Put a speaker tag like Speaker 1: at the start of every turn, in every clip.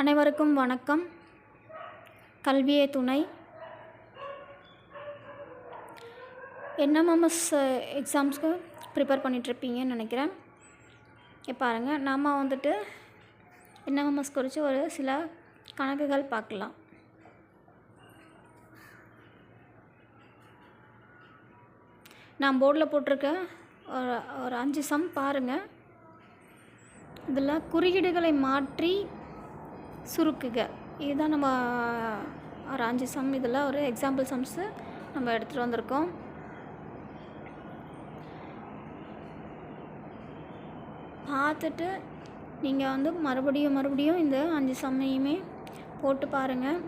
Speaker 1: அனைவருக்கும் வணக்கம். கல்வியே துணை. என்எம்எம்எஸ் எக்ஸாம்ஸ்க்கு ப்ரிப்பேர் பண்ணிகிட்ருப்பீங்கன்னு நினைக்கிறேன். பாருங்கள் நாம் வந்துட்டு என்எம்எம்எஸ் குறித்து ஒரு சில கணக்குகள் பார்க்கலாம். நான் போர்டில் போட்டிருக்க ஒரு ஒரு அஞ்சு சம் பாருங்கள் இதில் குறியீடுகளை மாற்றி சுருக்குக. இதுதான் நம்ம ஒரு அஞ்சு சம். இதில் ஒரு எக்ஸாம்பிள் சம்ஸு நம்ம எடுத்துகிட்டு வந்திருக்கோம். பார்த்துட்டு நீங்கள் வந்து மறுபடியும் மறுபடியும் இந்த அஞ்சு சம்மையுமே போட்டு பாருங்கள்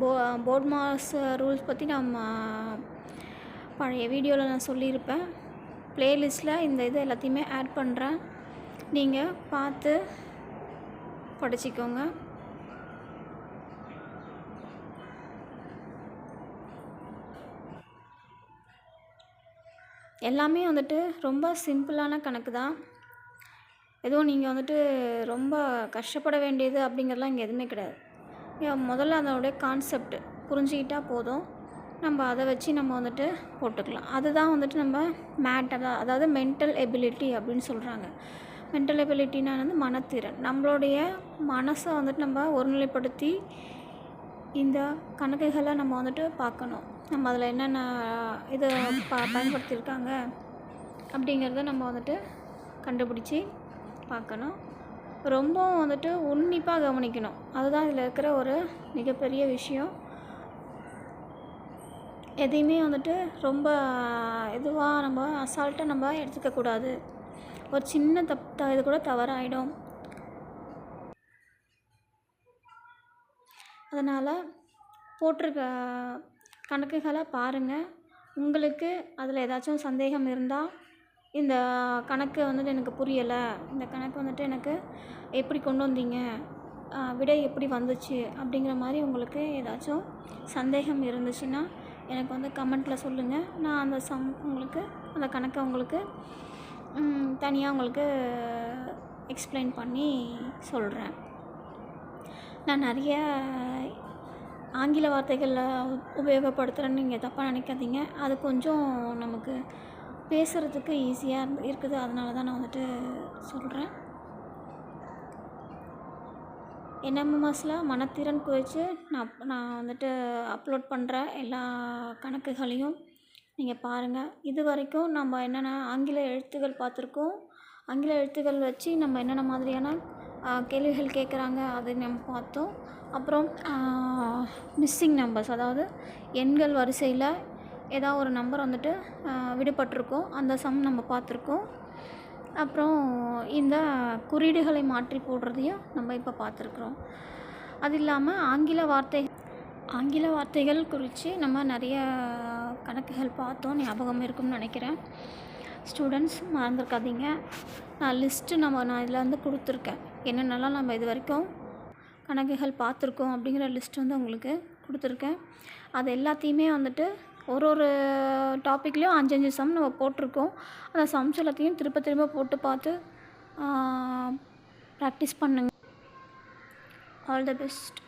Speaker 1: போ போர்ட் மாஸ் ரூல்ஸ் பற்றி நம்ம பழைய வீடியோவில் நான் சொல்லியிருப்பேன். ப்ளேலிஸ்ட்டில் இந்த இது எல்லாத்தையுமே ஆட் பண்ணுறேன் நீங்கள் பார்த்து படிச்சிக்கோங்க. எல்லாமே வந்துட்டு ரொம்ப சிம்பிளான கணக்கு தான். எதுவும் நீங்கள் வந்துட்டு ரொம்ப கஷ்டப்பட வேண்டியது அப்படிங்கிறதுலாம் இங்கே எதுவுமே கிடையாது. முதல்ல அதனுடைய கான்செப்ட் புரிஞ்சுக்கிட்டால் போதும். நம்ம அதை வச்சு நம்ம வந்துட்டு போட்டுக்கலாம். அதுதான் வந்துட்டு நம்ம மேட்டராக அதாவது மென்டல் எபிலிட்டி அப்படின்னு சொல்கிறாங்க மென்டல் எபிலிட்டினா வந்து மனத்திறன். நம்மளுடைய மனசை வந்துட்டு நம்ம ஒருநிலைப்படுத்தி இந்த கணக்குகளை நம்ம வந்துட்டு பார்க்கணும். நம்ம அதில் என்னென்ன இதை ப பயன்படுத்தியிருக்காங்க அப்படிங்கிறத நம்ம வந்துட்டு கண்டுபிடிச்சி பார்க்கணும். ரொம்பவும் வந்துட்டு உன்னிப்பாக கவனிக்கணும். அதுதான் இதில் இருக்கிற ஒரு மிகப்பெரிய விஷயம். எதையுமே வந்துட்டு ரொம்ப இதுவாக நம்ம அசால்ட்டாக நம்ம எடுத்துக்கக்கூடாது. ஒரு சின்ன தப் த இது கூட தவறாயிடும். அதனால் போட்டிருக்க கணக்குகளை பாருங்கள் உங்களுக்கு அதில் ஏதாச்சும் சந்தேகம் இருந்தால் இந்த கணக்கு வந்துட்டு எனக்கு புரியலை. இந்த கணக்கு வந்துட்டு எனக்கு எப்படி கொண்டு வந்தீங்க? விடை எப்படி வந்துச்சு? அப்படிங்கிற மாதிரி உங்களுக்கு ஏதாச்சும் சந்தேகம் இருந்துச்சுன்னா எனக்கு வந்து கமெண்ட்டில் சொல்லுங்கள் நான் அந்த சம் உங்களுக்கு அந்த கணக்கை உங்களுக்கு தனியாக உங்களுக்கு எக்ஸ்பிளைன் பண்ணி சொல்கிறேன் நான் நிறைய ஆங்கில வார்த்தைகளில் உபயோகப்படுத்துகிறேன்னு நீங்கள் தப்பாக நினைக்காதீங்க. அது கொஞ்சம் நமக்கு பேசுகிறதுக்கு ஈஸியாக இருந்து இருக்குது. அதனால தான் நான் வந்துட்டு சொல்கிறேன் என்எம்எம்எஸில் மனத்திறன் குறித்து நான் நான் வந்துட்டு அப்லோட் பண்ணுற எல்லா கணக்குகளையும் நீங்கள் பாருங்கள் இது வரைக்கும் நம்ம என்னென்ன ஆங்கில எழுத்துகள் பார்த்துருக்கோம்? ஆங்கில எழுத்துக்கள் வச்சு நம்ம என்னென்ன மாதிரியான கேள்விகள் கேட்குறாங்க அதை நம்ம பார்த்தோம். அப்புறம் மிஸ்ஸிங் நம்பர்ஸ் அதாவது எண்கள் வரிசையில் ஏதாவது ஒரு நம்பர் வந்துட்டு விடுபட்டிருக்கோம். அந்த சம் நம்ம பார்த்துருக்கோம். அப்புறம் இந்த குறியீடுகளை மாற்றி போடுறதையும் நம்ம இப்போ பார்த்துருக்குறோம். அது இல்லாமல் ஆங்கில வார்த்தை ஆங்கில வார்த்தைகள் குறித்து நம்ம நிறைய கணக்குகள் பார்த்தோம். ஞாபகம் இருக்கும்னு நினைக்கிறேன். ஸ்டூடெண்ட்ஸ் மறந்துருக்காதீங்க. நான் லிஸ்ட்டு நம்ம நான் இதில் வந்து கொடுத்துருக்கேன். என்னென்னலாம் நம்ம இது வரைக்கும் கணக்குகள் பார்த்துருக்கோம் அப்படிங்கிற லிஸ்ட் வந்து உங்களுக்கு கொடுத்துருக்கேன். அது எல்லாத்தையுமே வந்துட்டு ஒரு ஒரு டாப்பிக்லேயும் அஞ்சு அஞ்சு சம் நம்ம போட்டிருக்கோம். அந்த சம்ஸ் எல்லாத்தையும் திரும்ப திரும்ப போட்டு பார்த்து ப்ராக்டிஸ் பண்ணுங்க. All the best